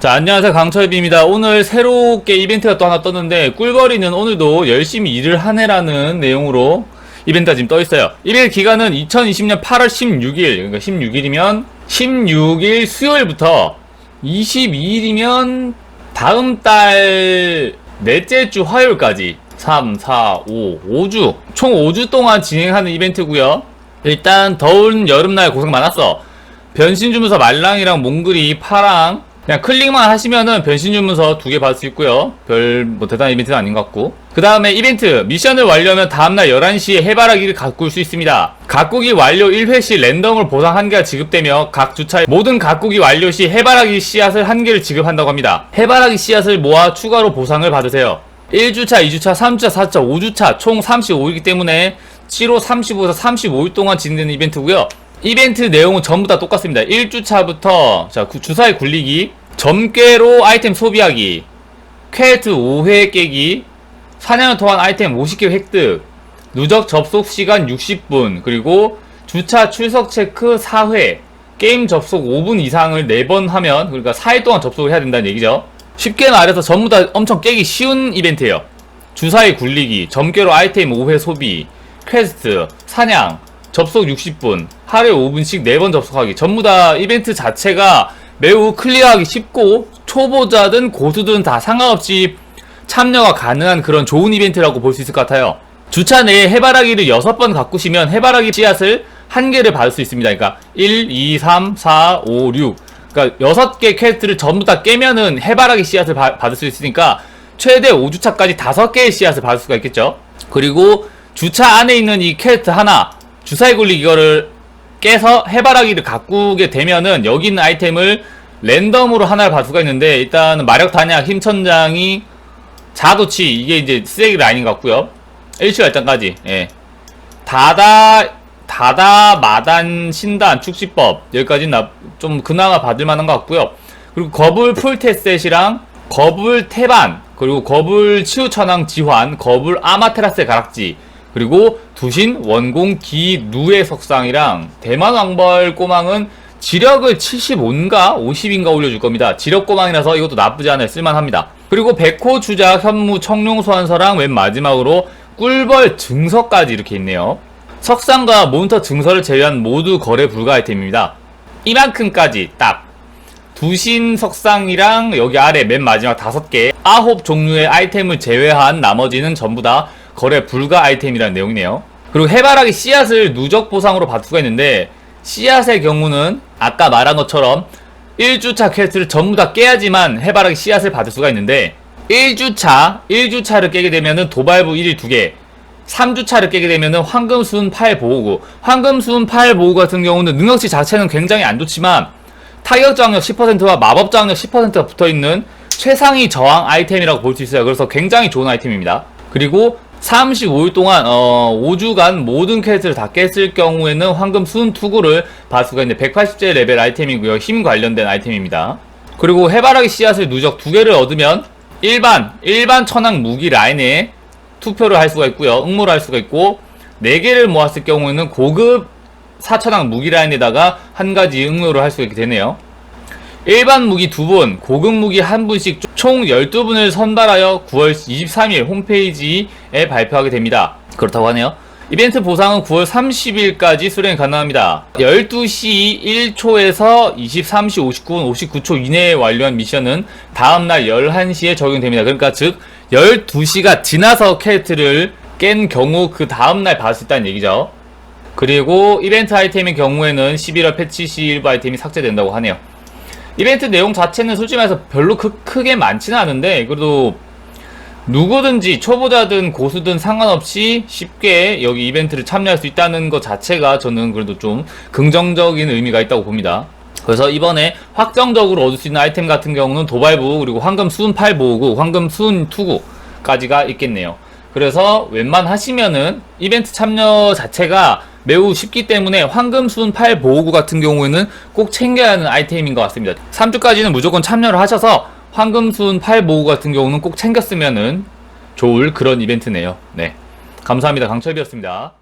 자 안녕하세요. 강철비입니다. 오늘 새롭게 이벤트가 또 하나 떴는데 꿀벌이는 오늘도 열심히 일을 하네라는 내용으로 이벤트가 지금 떠 있어요. 이벤트 기간은 2020년 8월 16일 그러니까 16일이면 16일 수요일부터 22일이면 다음 달 넷째 주 화요일까지 3, 4, 5, 5주 총 5주 동안 진행하는 이벤트고요. 일단 더운 여름날 고생 많았어. 변신 주문서 말랑이랑 몽글이 파랑 그냥 클릭만 하시면은 변신 주문서 두 개 받을 수 있고요. 별 뭐 대단한 이벤트는 아닌 것 같고. 그 다음에 이벤트 미션을 완료하면 다음날 11시에 해바라기를 가꿀 수 있습니다. 가꾸기 완료 1회 시 랜덤으로 보상 1개가 지급되며 각 주차의 모든 가꾸기 완료 시 해바라기 씨앗을 1개를 지급한다고 합니다. 해바라기 씨앗을 모아 추가로 보상을 받으세요. 1주차, 2주차, 3주차, 4주차, 5주차 총 35일이기 때문에 7호 35에서 35일 동안 진행되는 이벤트고요. 이벤트 내용은 전부 다 똑같습니다. 1주차부터 자 구- 주사위 굴리기, 점괘로 아이템 소비하기, 퀘스트 5회 깨기, 사냥을 통한 아이템 50개 획득, 누적 접속 시간 60분, 그리고 주차 출석 체크 4회, 게임 접속 5분 이상을 4번 하면 그러니까 4일 동안 접속을 해야 된다는 얘기죠. 쉽게 말해서 전부 다 엄청 깨기 쉬운 이벤트예요. 주사위 굴리기, 점괘로 아이템 5회 소비, 퀘스트, 사냥, 접속 60분, 하루에 5분씩 4번 접속하기. 전부 다 이벤트 자체가 매우 클리어하기 쉽고 초보자든 고수든 다 상관없이 참여가 가능한 그런 좋은 이벤트라고 볼 수 있을 것 같아요. 주차 내에 해바라기를 6번 가꾸시면 해바라기 씨앗을 한 개를 받을 수 있습니다. 그러니까 1, 2, 3, 4, 5, 6. 그러니까 6개 퀘스트를 전부 다 깨면은 해바라기 씨앗을 바- 받을 수 있으니까 최대 5주차까지 5개의 씨앗을 받을 수가 있겠죠. 그리고 주차 안에 있는 이 퀘스트 하나 주사위 굴리기 이거를 깨서 해바라기를 가꾸게 되면은 여기 있는 아이템을 랜덤으로 하나를 받을 수가 있는데 일단 마력 단약 힘천장이 자도치 이게 이제 쓰레기 라인인 것 같고요. 일치가 일단까지 예. 다다 다다 마단 신단 축지법 여기까지는 나- 좀 그나마 받을 만한 것 같고요. 그리고 거불 풀테셋이랑 거불 태반 그리고 거불 치우천왕 지환 거불 아마테라스의 가락지 그리고 두신 원공 기 누의 석상이랑 대만 왕벌 꼬망은 지력을 75인가 50인가 올려줄 겁니다. 지력 꼬망이라서 이것도 나쁘지 않아요. 쓸만합니다. 그리고 백호 주작 현무 청룡 소환서랑 맨 마지막으로 꿀벌 증서까지 이렇게 있네요. 석상과 몬스터 증서를 제외한 모두 거래 불가 아이템입니다. 이만큼까지 딱 두신 석상이랑 여기 아래 맨 마지막 다섯 개 아홉 종류의 아이템을 제외한 나머지는 전부 다 거래 불가 아이템이라는 내용이네요. 그리고 해바라기 씨앗을 누적 보상으로 받을 수가 있는데 씨앗의 경우는 아까 말한 것처럼 1주차 퀘스트를 전부 다 깨야지만 해바라기 씨앗을 받을 수가 있는데 1주차, 1주차를 깨게 되면은 도발부 1일 2개 3주차를 깨게 되면은 황금수은 8 보호구 황금수은 8 보호구 같은 경우는 능력치 자체는 굉장히 안 좋지만 타격 저항력 10%와 마법 저항력 10%가 붙어있는 최상위 저항 아이템이라고 볼 수 있어요. 그래서 굉장히 좋은 아이템입니다. 그리고 35일 동안 어, 5주간 모든 퀘스트를 다 깼을 경우에는 황금 수은 투구를 받을 수가 있는데 180제 레벨 아이템이고요. 힘 관련된 아이템입니다. 그리고 해바라기 씨앗을 누적 두 개를 얻으면 일반 일반 천왕 무기 라인에 투표를 할 수가 있고요. 응모를 할 수가 있고 네 개를 모았을 경우에는 고급 사천왕 무기 라인에다가 한 가지 응모를 할 수 있게 되네요. 일반 무기 두 분, 고급 무기 한 분씩 총 12분을 선발하여 9월 23일 홈페이지에 발표하게 됩니다. 그렇다고 하네요. 이벤트 보상은 9월 30일까지 수령 가능합니다. 12시 1초에서 23시 59분 59초 이내에 완료한 미션은 다음날 11시에 적용됩니다. 그러니까 즉 12시가 지나서 퀘스트를 깬 경우 그 다음날 받을 수 있다는 얘기죠. 그리고 이벤트 아이템의 경우에는 11월 패치 시 일부 아이템이 삭제된다고 하네요. 이벤트 내용 자체는 솔직히 말해서 별로 크, 크게 많지는 않은데 그래도 누구든지 초보자든 고수든 상관없이 쉽게 여기 이벤트를 참여할 수 있다는 것 자체가 저는 그래도 좀 긍정적인 의미가 있다고 봅니다. 그래서 이번에 확정적으로 얻을 수 있는 아이템 같은 경우는 도발부 그리고 황금 수은 8 보호구, 황금 수은 투구까지가 있겠네요. 그래서 웬만하시면은 이벤트 참여 자체가 매우 쉽기 때문에 황금 수은 8 보호구 같은 경우에는 꼭 챙겨야 하는 아이템인 것 같습니다. 3주까지는 무조건 참여를 하셔서 황금 수은 8 보호구 같은 경우는 꼭 챙겼으면은 좋을 그런 이벤트네요. 네. 감사합니다. 강철비였습니다.